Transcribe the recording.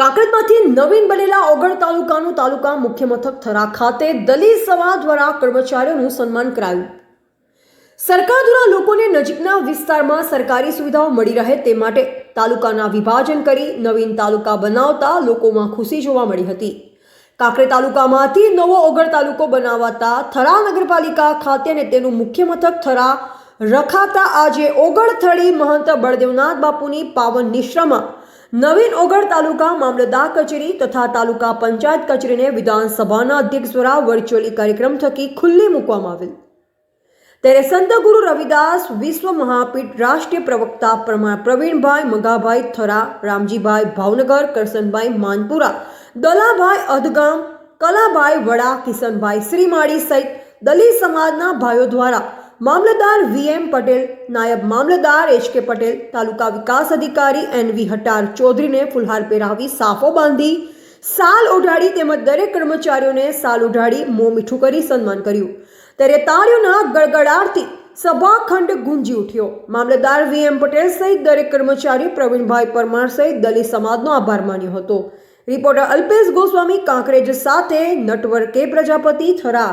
કાંકરેજમાંથી નવીન બનેલા ઓગળ તાલુકાનું તાલુકા મુખ્ય મથક થરા ખાતે દલિત સમાજ દ્વારા કર્મચારીઓનું સન્માન કરાયું. સરકાર દ્વારા લોકોને નજીકના વિસ્તારમાં સરકારી સુવિધાઓ મળી રહે તે માટે તાલુકાના વિભાજન કરી નવીન તાલુકા બનાવતા લોકોમાં ખુશી જોવા મળી હતી. કાંકરે તાલુકામાંથી નવો ઓગળ તાલુકો બનાવાતા થરા નગરપાલિકા ખાતે અને તેનું મુખ્ય મથક થરા રખાતા આજે ઓગળથળી મહંત બળદેવનાથ બાપુની પાવન નિશ્રામાં નવીન ઓગળ તાલુકા મામલતદાર કચેરી તથા તાલુકા પંચાયત કચેરીને વિધાનસભાના અધ્યક્ષ દ્વારા વર્ચ્યુઅલી કાર્યક્રમ થકી ખુલ્લી મૂકવામાં આવેલ. ત્યારે સંત ગુરુ રવિદાસ વિશ્વ મહાપીઠ રાષ્ટ્રીય પ્રવક્તા પ્રમાણ પ્રવીણભાઈ, મગાભાઈ થરા, રામજીભાઈ ભાવનગર કરસનભાઈ માનપુરા, દલાભાઈ અધગામ, કલાભાઈ વડા, કિશનભાઈ શ્રીમાળી સહિત દલિત સમાજના ભાઈઓ દ્વારા મામલતદાર વીએમ પટેલ, નાયબ મામલતદાર એચ કે પટેલ, તાલુકા વિકાસ અધિકારી એન વી હટાર ચૌધરીને ફુલહાર પહેરાવી સાફો બાંધી, સાલ ઓઢાડી તેમજ દરેક કર્મચારીઓને સાલ ઓઢાડી મોં મીઠું કરી સન્માન કર્યું. ત્યારે તાળીઓના ગડગડાટથી સભાખંડ ગુંજી ઉઠ્યો. મામલતદાર વીએમ પટેલ સહિત દરેક કર્મચારી પ્રવીણભાઈ પરમાર સહિત દલિત સમાજનો આભાર માન્યો હતો. રિપોર્ટર અલ્પેશ ગોસ્વામી, કાંકરેજ સાથે, નટવર કે પ્રજાપતિ થરા